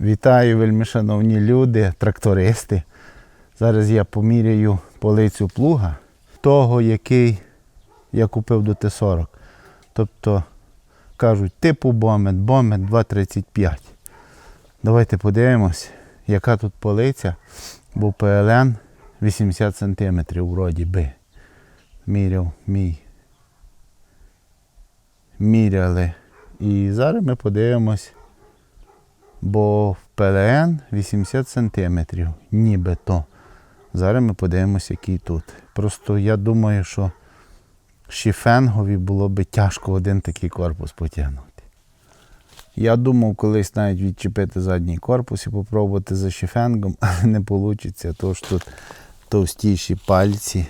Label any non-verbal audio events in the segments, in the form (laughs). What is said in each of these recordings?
Вітаю, вельми шановні люди, трактористи. Зараз я поміряю полицю плуга, того, який я купив до Т-40. Тобто кажуть, типу бомет, бомет 2,35. Давайте подивимось, яка тут полиця, бо ПЛН 80 см вроді би. Міряв мій. Міряли. І зараз ми подивимось, бо в ПЛН 80 см, нібито. Зараз ми подивимося, який тут. Просто я думаю, що шіфенгові було би тяжко один такий корпус потягнути. Я думав колись навіть відчепити задній корпус і спробувати за шіфенгом, (laughs) але не вийде, що тут товстіші пальці.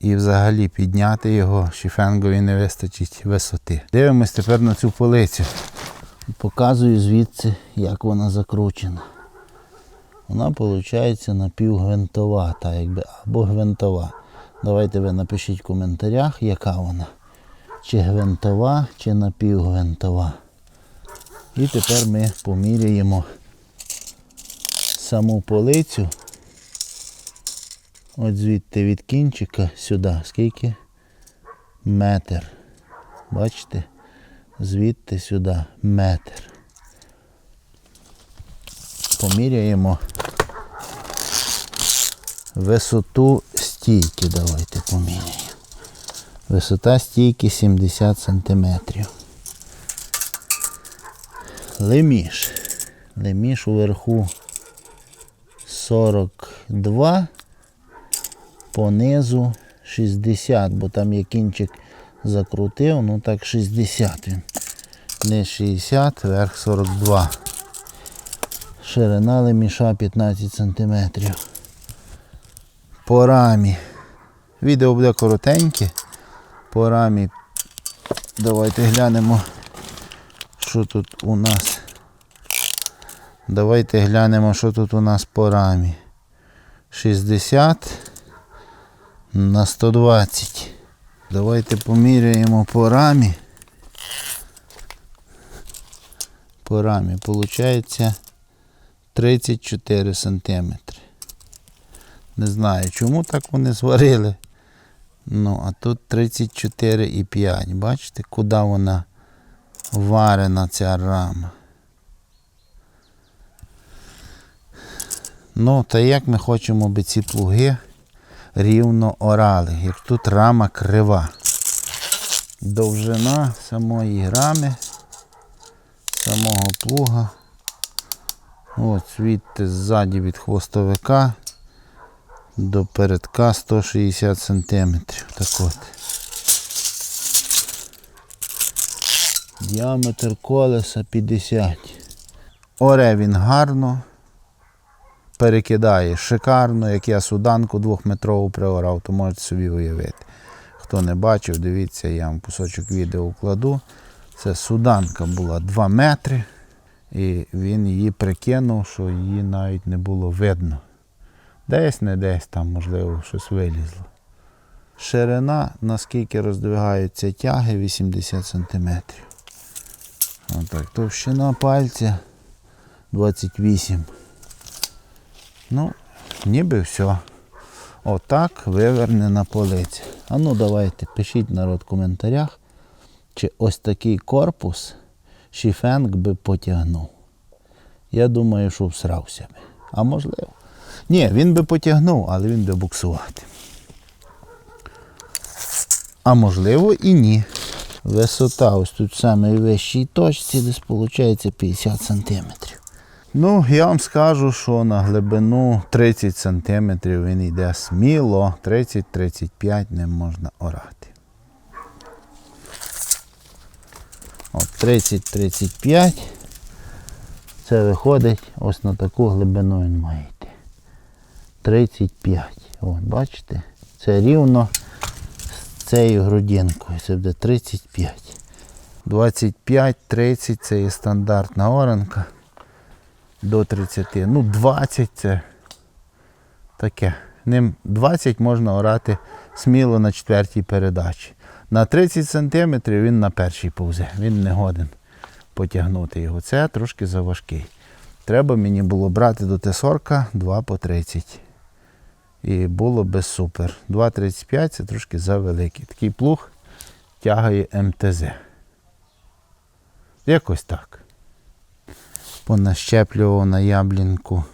І взагалі підняти його шіфенгові не вистачить висоти. Дивимось тепер на цю полицю. Показую звідси, як вона закручена. Вона виходить напівгвинтова, та якби, або гвинтова. Давайте ви напишіть в коментарях, яка вона. Чи гвинтова, чи напівгвинтова. І тепер ми поміряємо саму полицю. От звідти від кінчика сюди. Скільки? Метр. Бачите? Звідти сюди метр. Поміряємо висоту стійки. Давайте поміряємо. Висота стійки 70 см. Леміш. Леміш уверху 42, понизу 60, бо там є кінчик закрутив, ну так 60 він. Не 60, верх 42. Ширина леміша 15 см. По рамі. Відео буде коротеньке. По рамі. Давайте глянемо, що тут у нас. Давайте глянемо, що тут у нас по рамі. 60 на 120. Давайте поміряємо по рамі. По рамі виходить 34 сантиметри. Не знаю, чому так вони зварили. Ну, а тут 34,5. Бачите, куди вона варена ця рама. Ну, та як ми хочемо, аби ці плуги рівно орали, як тут рама крива. Довжина самої рами, самого плуга. От звідти ззаді від хвостовика до передка 160 см. Так от. Діаметр колеса 50. Оре він гарно. Перекидає шикарно, як я суданку двохметрову приорав, то можете собі уявити. Хто не бачив, дивіться, я вам кусочок відео вкладу. Це суданка була 2 метри, і він її прикинув, що її навіть не було видно. Десь не десь там, можливо, щось вилізло. Ширина, наскільки роздвигаються тяги, 80 см. Отак, товщина пальця 28 Ну, ніби все. Отак вивернена полиця. А ну давайте, пишіть народ в коментарях, чи ось такий корпус шіфенг би потягнув. Я думаю, що всрався би. А можливо. Ні, він би потягнув, але він би буксувати. А можливо і ні. Висота ось тут в самій вищій точці, десь виходить 50 сантиметрів. Ну, я вам скажу, що на глибину 30 см він йде сміло, 30-35 не можна орати. От 30-35. Це виходить ось на таку глибину він має йти. 35. От, бачите? Це рівно з цією грудинкою. Це буде 35. 25-30 це є стандартна оранка до 30. Ну, 20 це таке. Ним 20 можна орати сміло на четвертій передачі. На 30 см він на першій повзе. Він не годен потягнути його. Це трошки заважкий. Треба мені було брати до Т-40 2 по 30. І було би супер. 2,35 це трошки завеликий. Такий плуг тягає МТЗ. Якось так. Понащеплював на яблінку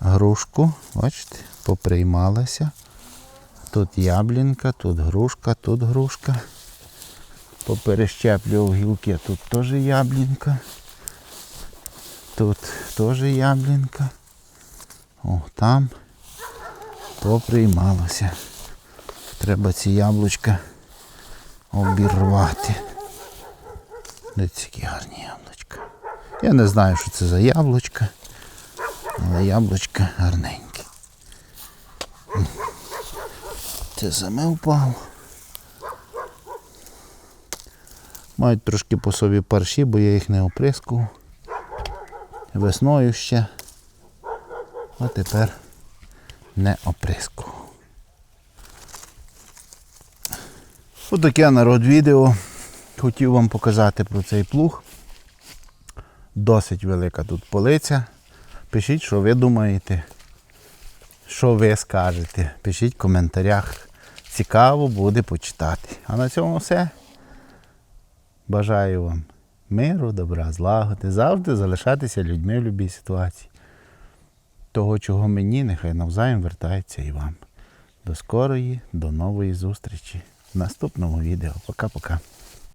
грушку. Бачите, поприймалася. Тут яблінка, тут грушка, тут грушка. Поперещеплював гілки, тут теж яблінка. Тут теж яблінка. О, там поприймалося. Треба ці яблучка обірвати. Де такі гарні яблучка. Я не знаю, що це за яблучка, але яблучка гарненькі. Це саме впало. Мають трошки по собі парші, бо я їх не оприскував. Весною ще. А тепер не оприскував. Отаке народ відео. Хотів вам показати про цей плуг. Досить велика тут полиця. Пишіть, що ви думаєте, що ви скажете. Пишіть в коментарях. Цікаво буде почитати. А на цьому все. Бажаю вам миру, добра, злагоди. Завжди залишатися людьми в будь-якій ситуації. Того, чого мені, нехай навзаєм вертається і вам. До скорої, до нової зустрічі в наступному відео. Пока-пока.